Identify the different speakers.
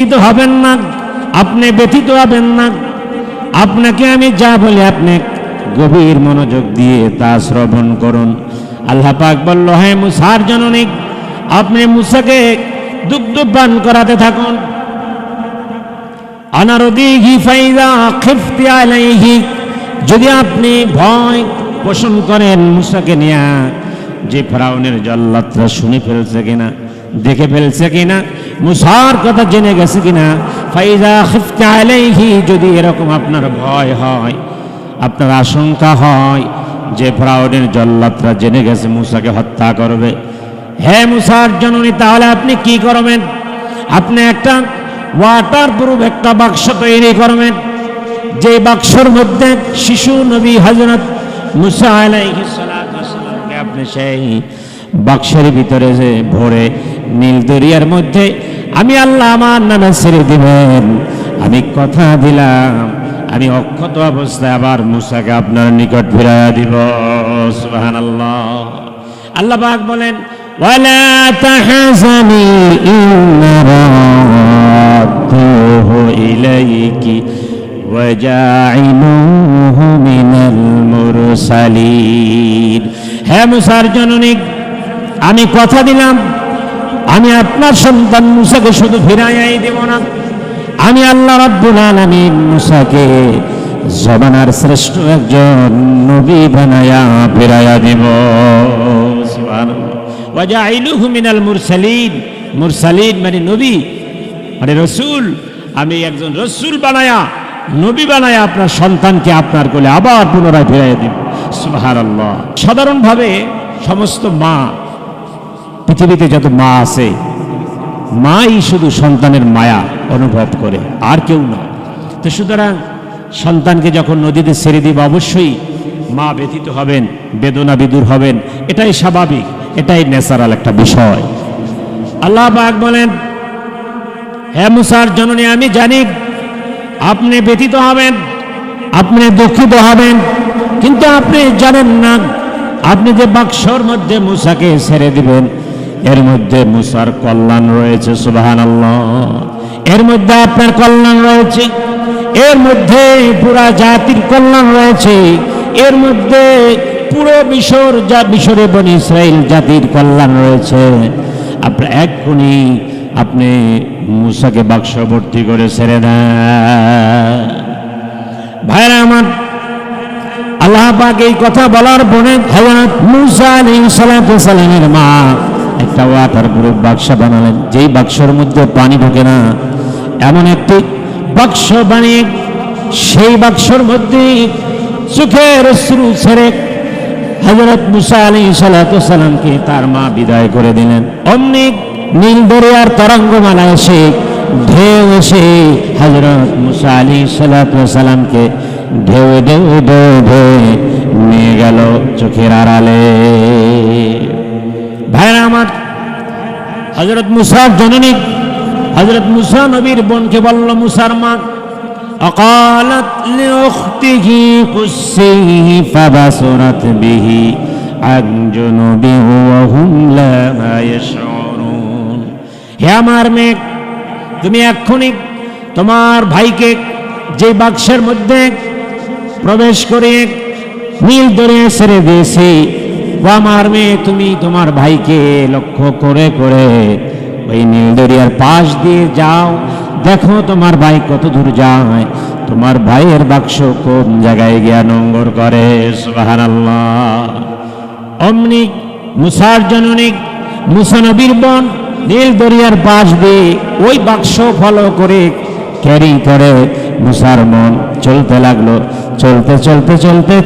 Speaker 1: ব্যথিত হবেন না, আপনি ব্যথিত হবেন না। আপনাকে আমি যা বলি, আপনি গভীর মনোযোগ দিয়ে তা শ্রবণ করুন। আল্লাহ পাক বলল হ্যাঁ মুসার জননী, আপনি মুসাকে দুগ্ধ পান করাতে থাকুন। যদি আপনি ভয় পোষণ করেন মুসাকে নিয়ে, যে ফেরাউনের জল্লাত্রা শুনে ফেলছে কিনা দেখে ফেলছে কিনা? মুসার কথা জেনে গেছে কিনা? ফাইদা খিফতি যদি এরকম আপনার ভয় হয়, আপনার আশঙ্কা হয় যে ফেরাউনের জল্লাত্রা জেনে গেছে মুসাকে হত্যা করবে। হে মুসার জননী, তাহলে আপনি কি করবেন? আপনি একটা ওয়াটার প্রুফ একটা বাক্স তৈরি করবেন যে বাক্সর মধ্যে শিশু নবী হজরত মুসা আলাইহিস সালাতু আপনি সেই বাক্সের ভিতরে ভরে নীল দরিয়ার মধ্যে আমি আল্লাহ আমার নামে ছেড়ে দিবেন। আমি কথা দিলাম, আমি অক্ষত অবস্থায় আবার মুসাকে আপনার নিকট ফিরাইয়া দিব। সুবহানাল্লাহ। আল্লাহ আল্লাহ পাক বলেন মুরসালিন। হে মুসার জননী, আমি কথা দিলাম আমি আপনার সন্তান মুসাকে শুধু ফিরাইয়াই দেব না। আমি আল্লাহ রাব্বুল আলামিন মুসাকে জমানার শ্রেষ্ঠ একজন নবী বানায়া, ফিরাইয়া দিব। ওয়াজাইলুহু মিনাল মুরসালিন। মুরসালিন মানে নবী মানে রসুল। আমি একজন রসুল বানায়া, নবী বানায়া আপনার সন্তানকে আপনার কোলে আবার পুনরায় ফিরাইয়া দিব। সুবহানাল্লাহ। সাধারণভাবে সমস্ত মা পৃথিবীতে যত মা আছে, মাই শুধু সন্তানের মায়া অনুভব করে, আর কেউ না। তো সুতরাং সন্তানকে যখন নদীতে ছেড়ে দিব, অবশ্যই মা ব্যথিত হবেন, বেদনা বিদুর হবেন। এটাই স্বাভাবিক, এটাই ন্যাচারাল একটা বিষয়। আল্লাহ পাক বলেন, হে মুসার জননী, আমি জানি আপনি ব্যথিত হবেন, আপনি দুঃখিত হবেন, কিন্তু আপনি জানেন না, আপনি যে বাক্সর মধ্যে মুসাকে ছেড়ে দিবেন এর মধ্যে মুসার কল্যাণ রয়েছে সুবাহান এর মধ্যে আপনার কল্যাণ রয়েছে, এর মধ্যে পুরা জাতির কল্যাণ রয়েছে, এর মধ্যে পুরো মিশর যা মিশরে বনি ইসরায়েল জাতির কল্যাণ রয়েছে। আপনার এক কোণি আপনি মুসাকে বাক্স ভর্তি করে ছেড়ে দেন। ভাইরা আমার, আল্লাহ পাক এই কথা বলার পরে হযরত মুসা সালাতু সালামের মা একটা ওয়াটার প্রুফ বাক্স বানালেন। যেই বাক্সের মধ্যে পানি ঢোকে না, এমন একটি বাক্স বানিয়ে সেই বাক্সর মধ্যে চোখের শ্রু ছেড়ে হজরত মুসা আলী সালাতামকে তার মা বিদায় করে দিলেন। অমনি নীল দরিয়ার তরঙ্গমালা এসে, ঢেউ এসে হজরত মুসা আলী সালাতামকে ঢেউ ঢেউ ঢেউ ঢেউ নিয়ে গেল চোখের আড়ালে ভাইরা আমার হজরত মুসার জননী হজরত মুসা নবীর বোনকে বলল, মুসার মা, অকালত লিউখতিহি কুসিহি ফাবাসুরাত বিহি আঞ্জন বিহু হুম লা ইয়াশউরুন। হে আমার মেয়ে, তুমি এক্ষুনি তোমার ভাইকে যে বাক্সের মধ্যে প্রবেশ করে নীল দরে সেরে দিয়েছে আমার মেয়ে তুমি তোমার ভাইকে লক্ষ্য করে করে ওই নীল দরিয়ার পাশ দিয়ে যাও। দেখো তোমার ভাই কত দূর যায়। তোমার ভাইয়ের বাক্স কোন জায়গায় গিয়া নোংর করে? অমনি মুসার জননী, মুসা নবীর বন নীল দরিয়ার পাশ দিয়ে ওই বাক্স ফলো করে ক্যারি করে মুসার মন চলতে লাগল। চলতে চলতে চলতে চলতে